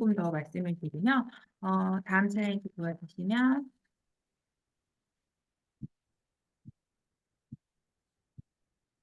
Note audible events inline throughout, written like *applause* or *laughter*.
조금 더 말씀을 드리면 어, 다음 슬라이드 보여주시면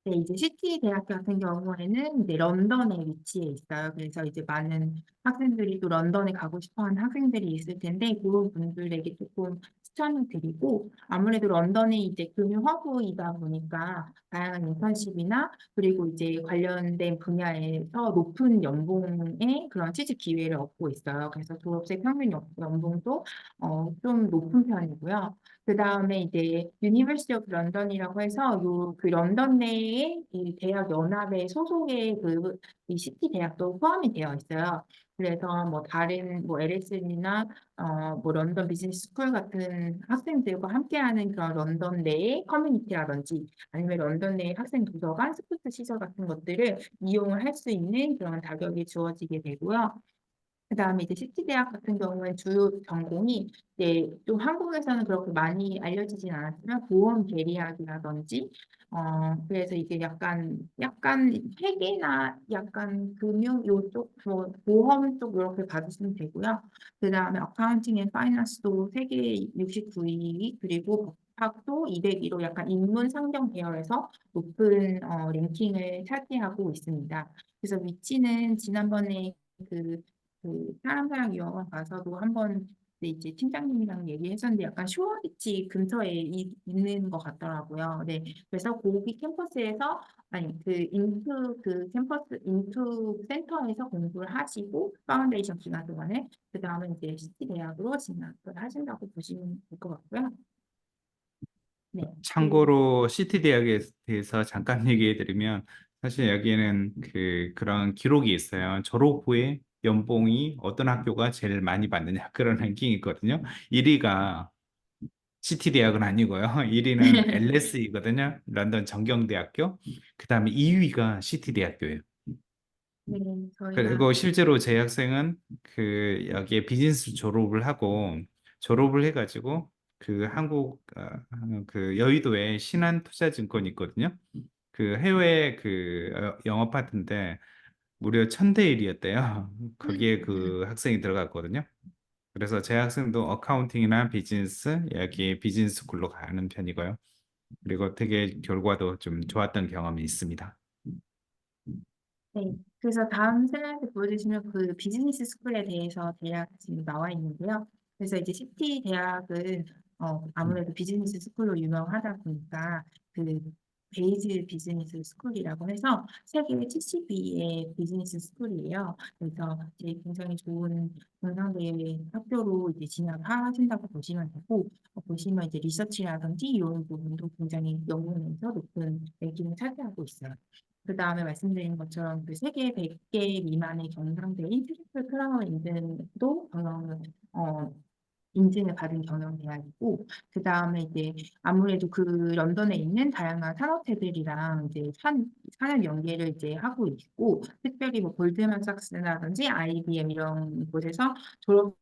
네, 이제 시티 대학교 같은 경우에는 이제 런던에 위치해 있어요. 그래서 이제 많은 학생들이 또 런던에 가고 싶어 하는 학생들이 있을 텐데, 그런 분들에게 조금 추천을 드리고, 아무래도 런던이 이제 금융 허브이다 보니까, 다양한 인턴십이나, 그리고 이제 관련된 분야에서 높은 연봉의 그런 취직 기회를 얻고 있어요. 그래서 졸업생 평균 연- 연봉도 어, 좀 높은 편이고요. 그 다음에 이제 유니버시티 오브 런던이라고 해서 요 그 런던 내에 이 대학 연합의 소속의 그 이 시티 대학도 포함이 되어 있어요. 그래서 뭐 다른 뭐 LSN이나 어 뭐 런던 비즈니스 스쿨 같은 학생들과 함께하는 그런 런던 내의 커뮤니티라든지 아니면 런던 내의 학생 도서관, 스포츠 시설 같은 것들을 이용을 할 수 있는 그런 자격이 주어지게 되고요. 그 다음에 이제 시티 대학 같은 경우에 주요 전공이 이제 좀 한국에서는 그렇게 많이 알려지진 않았지만 보험 계리학이라든지 어 그래서 이게 약간 약간 회계나 약간 금융 요쪽 뭐 보험 쪽 이렇게 받으시면 되고요. 그 다음에 어카운팅 앤 파이낸스도 세계 69위 그리고 법학도 202로 약간 인문 상경 계열에서 높은 어 랭킹을 차지하고 있습니다. 그래서 위치는 지난번에 그 그 사람 사랑 유학원 가서도 한번 이제 팀장님이랑 얘기했었는데 약간 쇼어비치 근처에 이- 있는 것 같더라고요. 네, 그래서 거기 캠퍼스에서 아니 그 인투 그 캠퍼스 인투 센터에서 공부를 하시고 파운데이션 기간 동안에 그 다음에 이제 시티 대학으로 진학을 하신다고 보시면 될 것 같고요. 네, 참고로 시티 대학에 대해서 잠깐 *laughs* 얘기해 드리면 사실 여기에는 그 그런 기록이 있어요. 졸업 후에 연봉이 어떤 학교가 제일 많이 받느냐 *laughs* 그런 랭킹이 있거든요. 1위가 시티 대학은 아니고요. *laughs* 1위는 LSE거든요. 런던 정경대학교. 그다음에 2위가 시티 대학교예요. 네, 저희가 그리고 실제로 제 학생은 그 여기에 비즈니스 졸업을 하고 졸업을 해가지고 그 한국 어, 그 여의도에 신한투자증권이 있거든요. 그 해외 그 어, 영업하던데 무려 천대 일이었대요. *laughs* 거기에 그 학생이 들어갔거든요. 그래서 제 학생도 어카운팅이나 비즈니스 여기 비즈니스 스쿨로 가는 편이고요. 그리고 되게 결과도 좀 좋았던 경험이 있습니다. 네, 그래서 다음 슬라이드 보여주시면 그 비즈니스 스쿨에 대해서 대략 지금 나와 있는데요. 그래서 이제 시티 대학은 어, 아무래도 비즈니스 스쿨로 유명하다 보니까 그 베이즈 비즈니스 스쿨이라고 해서 세계 72의 비즈니스 스쿨이에요. 그래서 이제 굉장히 좋은 경상대의 학교로 이제 진학하신다고 보시면 되고 어, 보시면 이제 리서치라든지 이런 부분도 굉장히 영국에서 높은 랭킹을 차지하고 있어요. 그 다음에 말씀드린 것처럼 그 세계 100개 미만의 경상대인 트리플 크라운 인증도 경영, 어, 인증을 받은 경영 대학이고, 그 다음에 이제 아무래도 그 런던에 있는 다양한 산업체들이랑 이제 산, 산업 연계를 이제 하고 있고, 특별히 뭐 골드만삭스라든지 IBM 이런 곳에서 졸업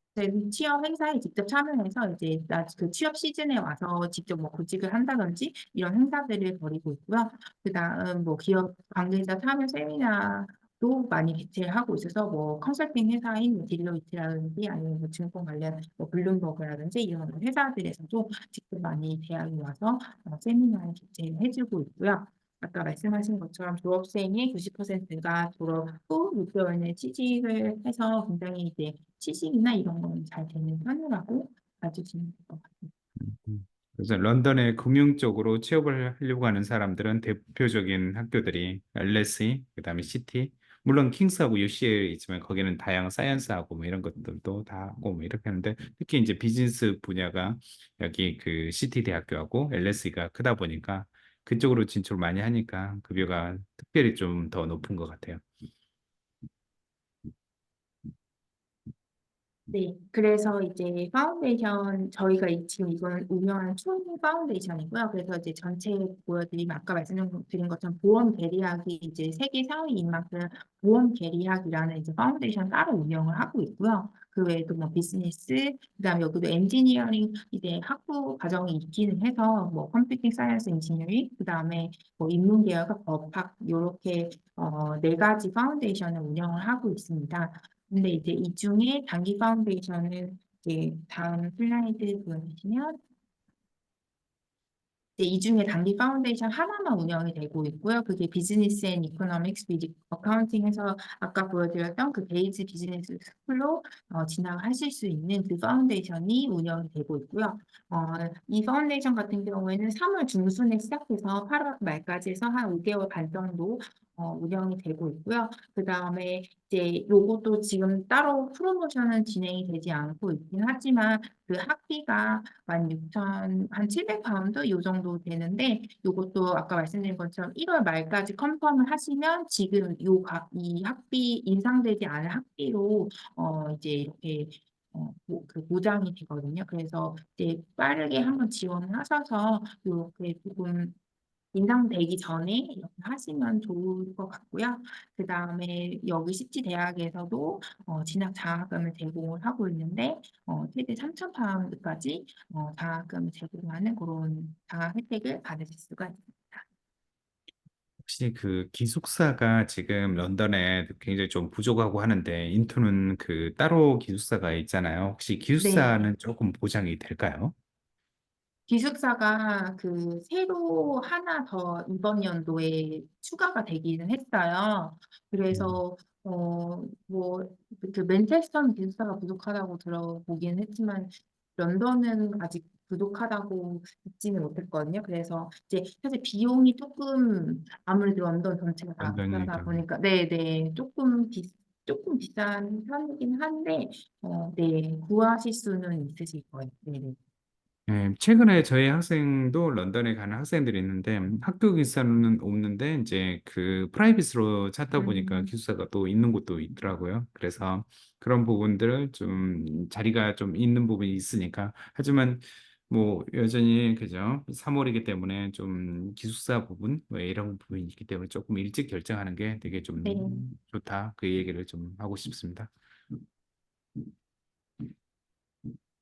취업 행사에 직접 참여해서 이제 나 그 취업 시즌에 와서 직접 뭐 구직을 한다든지 이런 행사들을 벌이고 있고요. 그 다음 뭐 기업 관계자 참여 세미나 도 많이 개최하고 있어서 뭐 컨설팅 회사인 뭐 딜로이트라든지 아니면 뭐 증권 관련 뭐 블룸버그라든지 이런 회사들에서도 직접 많이 대학에 와서 어, 세미나를 개최해주고 있고요. 아까 말씀하신 것처럼 졸업생의 90%가 졸업 후 6개월 내에 취직을 해서 굉장히 이제 취직이나 이런 건 잘 되는 편이라고 봐주시면 될 것 같아요. 그래서 런던의 금융 쪽으로 취업을 하려고 하는 사람들은 대표적인 학교들이 LSE, 그다음에 시티, 물론 킹스하고 UCL 있지만 거기는 다양한 사이언스하고 뭐 이런 것들도 다 하고 뭐 이렇게 하는데 특히 이제 비즈니스 분야가 여기 그 시티 대학교하고 LSE가 크다 보니까 그쪽으로 진출 많이 하니까 급여가 특별히 좀 더 높은 것 같아요. 네, 그래서 이제 파운데이션 저희가 이- 지금 이건 운영하는 총 파운데이션이고요. 그래서 이제 전체 보여드리면 아까 말씀드린 것처럼 보험 계리학이 이제 세계 상위인 만큼 보험 계리학이라는 이제 파운데이션 따로 운영을 하고 있고요. 그 외에도 뭐 비즈니스, 그다음에 여기도 엔지니어링 이제 학부 과정이 있기는 해서 뭐 컴퓨팅 사이언스 엔지니어링, 그다음에 뭐 인문 계열과 법학 요렇게 어, 네 가지 파운데이션을 운영을 하고 있습니다. 근데 이제 이 중에 단기 파운데이션은 이제 다음 슬라이드 보여주시면 이제 이 중에 단기 파운데이션 하나만 운영이 되고 있고요. 그게 비즈니스 앤 이코노믹스 비지 어카운팅에서 아까 보여드렸던 그 베이즈 비즈니스 스쿨로 어, 진학하실 수 있는 그 파운데이션이 운영이 되고 있고요. 어, 이 파운데이션 같은 경우에는 3월 중순에 시작해서 8월 말까지 해서 한 5개월 반 정도 어, 운영이 되고 있고요. 그 다음에 이제 요것도 지금 따로 프로모션은 진행이 되지 않고 있긴 하지만 그 학비가 16,000, 한 700파운드 요 정도 되는데 요것도 아까 말씀드린 것처럼 1월 말까지 컨펌을 하시면 지금 요 가, 이 학비 인상되지 않은 학비로 어 이제 이렇게 어, 뭐, 그 보장이 되거든요. 그래서 이제 빠르게 한번 지원을 하셔서 이렇게 조금 인상되기 전에 이렇게 하시면 좋을 것 같고요. 그 다음에 여기 시티 대학에서도 어, 진학 장학금을 제공을 하고 있는데 어, 최대 3천 파운드까지 어, 장학금을 제공하는 그런 장학 혜택을 받으실 수가 있습니다. 혹시 그 기숙사가 지금 런던에 굉장히 좀 부족하고 하는데 인투는 그 따로 기숙사가 있잖아요. 혹시 네. 기숙사는 조금 보장이 될까요? 기숙사가 그 새로 하나 더 이번 연도에 추가가 되기는 했어요. 그래서 어 뭐 그 맨체스터는 기숙사가 부족하다고 들어보기는 했지만 런던은 아직 부족하다고 듣지는 못했거든요. 그래서 이제 사실 비용이 조금 아무래도 런던 전체가 다 런던이니까. 그러다 보니까 네네 조금 비 조금 비싼 편이긴 한데 어, 네 구하실 수는 있으실 거예요. 네네. 네, 최근에 저희 학생도 런던에 가는 학생들이 있는데 학교 기숙사는 없는데 이제 그 프라이빗으로 찾다 보니까 음. 기숙사가 또 있는 곳도 있더라고요. 그래서 그런 부분들을 좀 자리가 좀 있는 부분이 있으니까 하지만 뭐 여전히 그죠 3월이기 때문에 좀 기숙사 부분 뭐 이런 부분이 있기 때문에 조금 일찍 결정하는 게 되게 좀 네. 좋다 그 얘기를 좀 하고 싶습니다.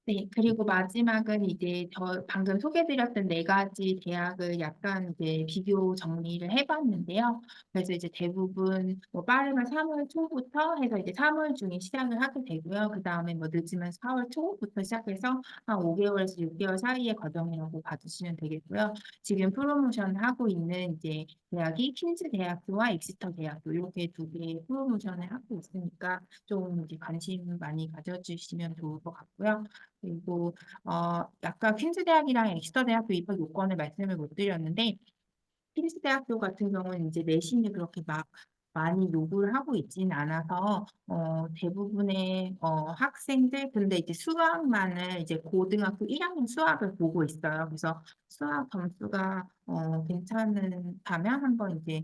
네, 그리고 마지막은 이제 저 방금 소개드렸던 네 가지 대학을 약간 이제 비교 정리를 해 봤는데요. 그래서 이제 대부분 뭐 빠르면 3 월 초부터 해서 이제 3 월 중에 시작을 하게 되고요. 그 다음에 뭐 늦으면 4 월 초부터 시작해서 한 5 개월에서 6 개월 사이의 과정이라고 봐주시면 되겠고요. 지금 프로모션 하고 있는 이제 대학이 퀸즈 대학교와 엑시터 대학교 이렇게 두 개의 프로모션을 하고 있으니까 좀 이제 관심 많이 가져 주시면 좋을 것 같고요. 그리고 어 아까 퀸즈 대학이랑 엑스터 대학교 입학 요건을 말씀을 못 드렸는데 퀸즈 대학교 같은 경우는 이제 내신을 그렇게 막 많이 요구를 하고 있지는 않아서 어 대부분의 어 학생들 근데 이제 수학만을 이제 고등학교 1학년 수학을 보고 있어요. 그래서 수학 점수가 어 괜찮다면 한번 이제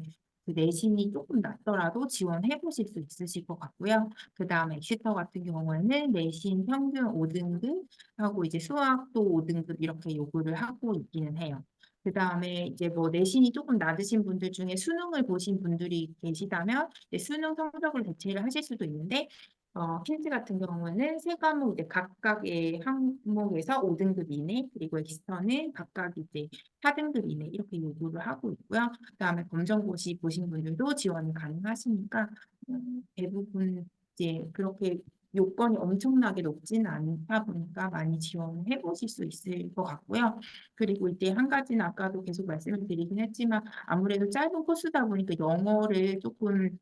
그 내신이 조금 낮더라도 지원해 보실 수 있으실 것 같고요. 그 다음에 엑시터 같은 경우에는 내신 평균 5등급 하고 이제 수학도 5등급 이렇게 요구를 하고 있기는 해요. 그 다음에 이제 뭐 내신이 조금 낮으신 분들 중에 수능을 보신 분들이 계시다면 수능 성적을 대체를 하실 수도 있는데 어, 퀸즈 같은 경우는 세 과목 이제 각각의 항목에서 5등급 이내 그리고 엑스터는 각각 이제 4등급 이내 이렇게 요구를 하고 있고요. 그다음에 검정고시 보신 분들도 지원이 가능하시니까 음, 대부분 이제 그렇게 요건이 엄청나게 높지는 않다 보니까 많이 지원해 보실 수 있을 것 같고요. 그리고 이제 한 가지는 아까도 계속 말씀을 드리긴 했지만 아무래도 짧은 코스다 보니까 영어를 조금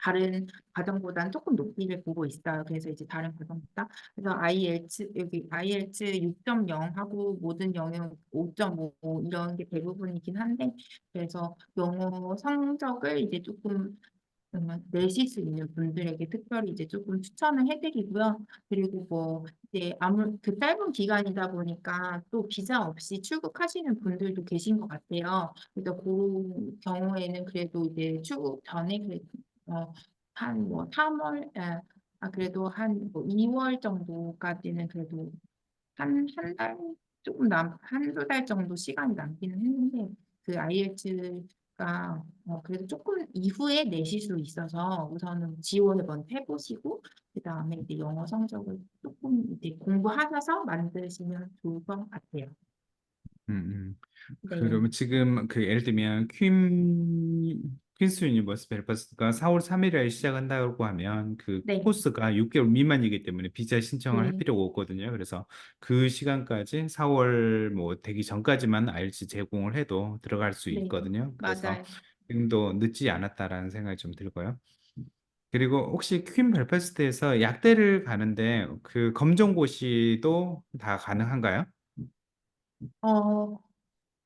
다른 과정보다는 조금 높이를 보고 있어요. 그래서 이제 다른 과정보다 그래서 IELTS 여기 IELTS 6.0 하고 모든 영역 5.5 이런 게 대부분이긴 한데 그래서 영어 성적을 이제 조금 음, 내실 수 있는 분들에게 특별히 이제 조금 추천을 해드리고요. 그리고 뭐 이제 아무 그 짧은 기간이다 보니까 또 비자 없이 출국하시는 분들도 계신 것 같아요. 그래서 그 경우에는 그래도 이제 출국 전에 그 어, 한뭐 3월, 아, 아, 그래도 한뭐 2월 정도까지는 그래도 한, 한 달, 조금 남, 한두 달 정도 시간이 남기는 했는데, 그 IELTS가 어, 그래도 조금 이후에 내실 수 있어서 우선은 지원을 먼저 해보시고, 그 다음에 이제 영어 성적을 조금 이제 공부하셔서 만드시면 좋을 것 같아요. 음, 음. 네. 그러면 지금 그 예를 들면 퀸 퀸스 유니버스 벨파스트가 4월 3일에 시작한다고 하면 그 네, 코스가 6개월 미만이기 때문에 비자 신청을 할 네, 필요가 없거든요. 그래서 그 시간까지 4월 뭐 되기 전까지만 IELTS 제공을 해도 들어갈 수 네, 있거든요. 그래서 맞아요. 지금도 늦지 않았다라는 생각이 좀 들고요. 그리고 혹시 퀸 벨파스트에서 약대를 가는데 그 검정고시도 다 가능한가요? 어,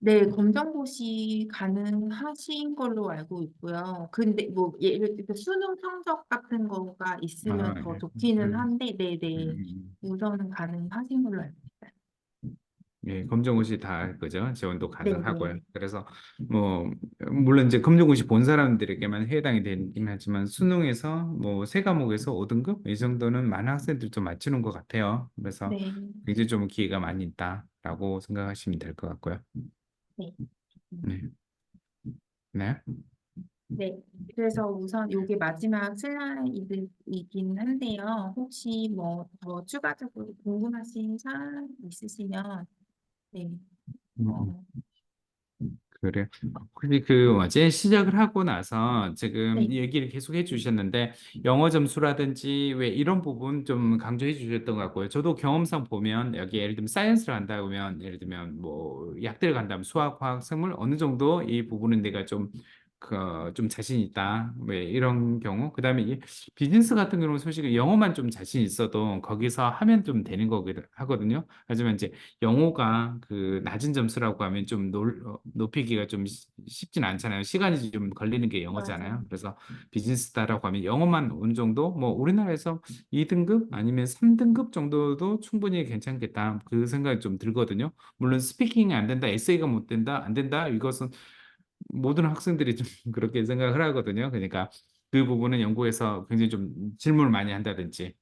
네, 검정고시 가능하신 걸로 알고 있고요. 근데 뭐 예를 들어 수능 성적 같은 거가 있으면 아, 더 예. 좋기는 음, 한데, 네, 네, 음, 우선은 가능하신 걸로 알고 있어요. 예, 검정고시 다 그죠? 지원도 네, 가능하고요. 네, 그래서 뭐 물론 이제 검정고시 본 사람들에게만 해당이 되긴 하지만 수능에서 뭐 세 과목에서 5등급 이 정도는 많은 학생들 좀 맞추는 것 같아요. 그래서 네, 굉장히 좀 기회가 많이 있다라고 생각하시면 될 것 같고요. 네. 네, 네, 네, 그래서 우선 이게 마지막 슬라이드이긴 한데요. 혹시 뭐 더 추가적으로 궁금하신 사항 있으시면, 네, 음, 음. 어, 그래. 근데 그 뭐지 시작을 하고 나서 지금 네, 얘기를 계속 해주셨는데 영어 점수라든지 왜 이런 부분 좀 강조해 주셨던 것 같고요. 저도 경험상 보면 여기 예를 들면 사이언스를 간다 보면 예를 들면 뭐 약대를 간다면 수학, 화학, 생물 어느 정도 이 부분은 내가 좀 그, 좀 자신 있다. 왜 이런 경우. 그다음에 이 비즈니스 같은 경우는 솔직히 영어만 좀 자신 있어도 거기서 하면 좀 되는 거거든 하거든요. 하지만 이제 영어가 그 낮은 점수라고 하면 좀 놀, 어, 높이기가 좀 쉽- 쉽진 않잖아요. 시간이 좀 걸리는 게. 영어잖아요. 그래서 비즈니스다라고 하면 영어만 어느 정도 뭐 우리나라에서 2등급 아니면 3등급 정도도 충분히 괜찮겠다. 그 생각이 좀 들거든요. 물론 스피킹이 안 된다, 에세이가 못 된다, 안 된다. 이것은 모든 학생들이 좀 *laughs* 그렇게 생각을 하거든요. 그러니까 그 부분은 연구에서 굉장히 좀 질문을 많이 한다든지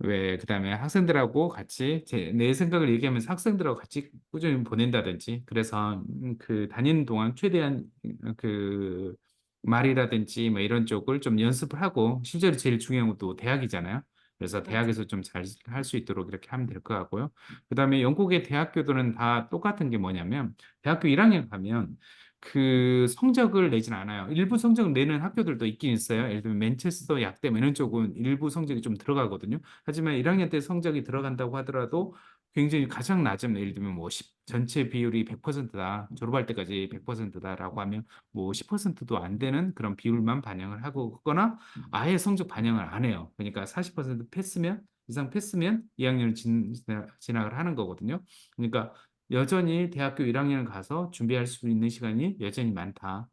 왜 그다음에 학생들하고 같이 제, 내 생각을 얘기하면서 학생들하고 같이 꾸준히 보낸다든지 그래서 음, 그 다니는 동안 최대한 음, 그 말이라든지 뭐 이런 쪽을 좀 연습을 하고 실제로 제일 중요한 것도 대학이잖아요. 그래서. 대학에서 좀 잘 할 수 있도록 이렇게 하면 될 것 같고요. 그다음에 영국의 대학교들은 다 똑같은 게 뭐냐면 대학교 1학년 가면 그 성적을 내진 않아요. 일부 성적을 내는 학교들도 있긴 있어요. 예를 들면 맨체스터 약대 뭐 이런 쪽은 일부 성적이 좀 들어가거든요. 하지만 1학년 때 성적이 들어간다고 하더라도 굉장히 가장 낮은 예를 들면 뭐 10, 전체 비율이 100%다. 졸업할 때까지 100%다라고 하면 뭐 10%도 안 되는 그런 비율만 반영을 하고 거나 아예 성적 반영을 안 해요. 그러니까 40% 패스면 이상 패스면 2학년을 진, 진학을 하는 거거든요. 그러니까 여전히 대학교 1학년을 가서 준비할 수 있는 시간이 여전히 많다.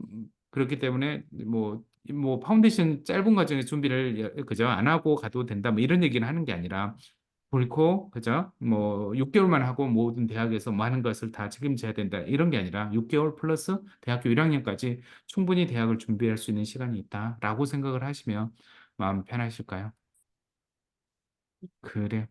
음, 그렇기 때문에 뭐, 뭐 파운데이션 짧은 과정에 준비를 여- 그죠 안 하고 가도 된다 뭐 이런 얘기는 하는 게 아니라 결코 그죠 뭐 6개월만 하고 모든 대학에서 많은 것을 다 책임져야 된다 이런 게 아니라 6개월 플러스 대학교 1학년까지 충분히 대학을 준비할 수 있는 시간이 있다라고 생각을 하시면 마음 편하실까요? 그래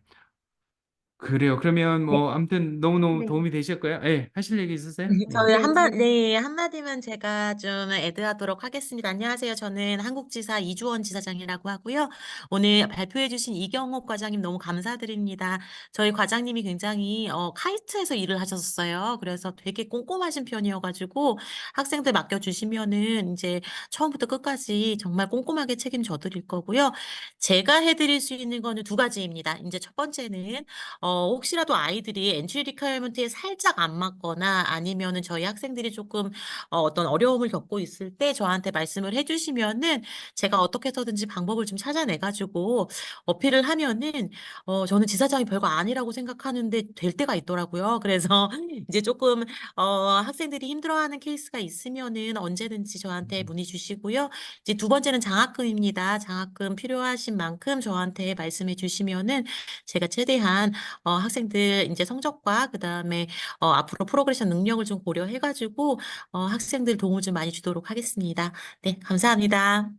그래요. 그러면 네, 뭐 아무튼 너무너무 네. 도움이 되셨고요. 예, 하실 얘기 있으세요? 예. 저는 네, 한마, 저, 네, 한마디만 제가 좀 애드하도록 하겠습니다. 안녕하세요. 저는 한국지사 이주원 지사장이라고 하고요. 오늘 발표해주신 이경옥 과장님 너무 감사드립니다. 저희 과장님이 굉장히 어, 카이스트에서 일을 하셨어요. 그래서 되게 꼼꼼하신 편이어가지고 학생들 맡겨주시면은 이제 처음부터 끝까지 정말 꼼꼼하게 책임져 드릴 거고요. 제가 해드릴 수 있는 거는 두 가지입니다. 이제 첫 번째는 어, 혹시라도 아이들이 엔트리 리퀘어먼트에 살짝 안 맞거나 아니면은 저희 학생들이 조금 어, 어떤 어려움을 겪고 있을 때 저한테 말씀을 해주시면은 제가 어떻게 해서든지 방법을 좀 찾아내가지고 어필을 하면은 어, 저는 지사장이 별거 아니라고 생각하는데 될 때가 있더라고요. *laughs* 그래서 이제 조금 어, 학생들이 힘들어하는 케이스가 있으면은 언제든지 저한테 문의 주시고요. 이제 두 번째는 장학금입니다. 장학금 필요하신 만큼 저한테 말씀해 주시면은 제가 최대한 어, 학생들 이제 성적과 그다음에 어, 앞으로 프로그레션 능력을 좀 고려해가지고 어, 학생들 도움을 좀 많이 주도록 하겠습니다. 네, 감사합니다.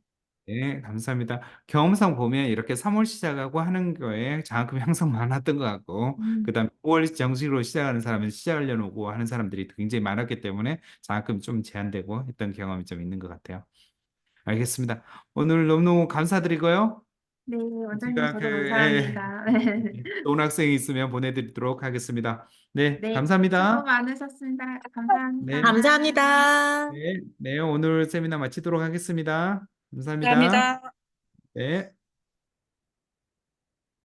네, 감사합니다. 경험상 보면 이렇게 3월 시작하고 하는 거에 장학금이 항상 *laughs* 많았던 것 같고, 그 음, 다음에 5월 정식으로 시작하는 사람은 시작하려고 오고 하는 사람들이 굉장히 많았기 때문에 장학금이 좀 제한되고 했던 경험이 좀 있는 것 같아요. 알겠습니다. 오늘 너무너무 감사드리고요. 네, 원장님 제가 저도 그, 예, *laughs* 감사합니다. 좋은 학생이 있으면 보내드리도록 하겠습니다. 네, 네, 수고 감사합니다. 많으셨습니다. 감사합니다. 네. 감사합니다. 네, 네, 오늘 세미나 마치도록 하겠습니다. 감사합니다. 감사합니다. 네.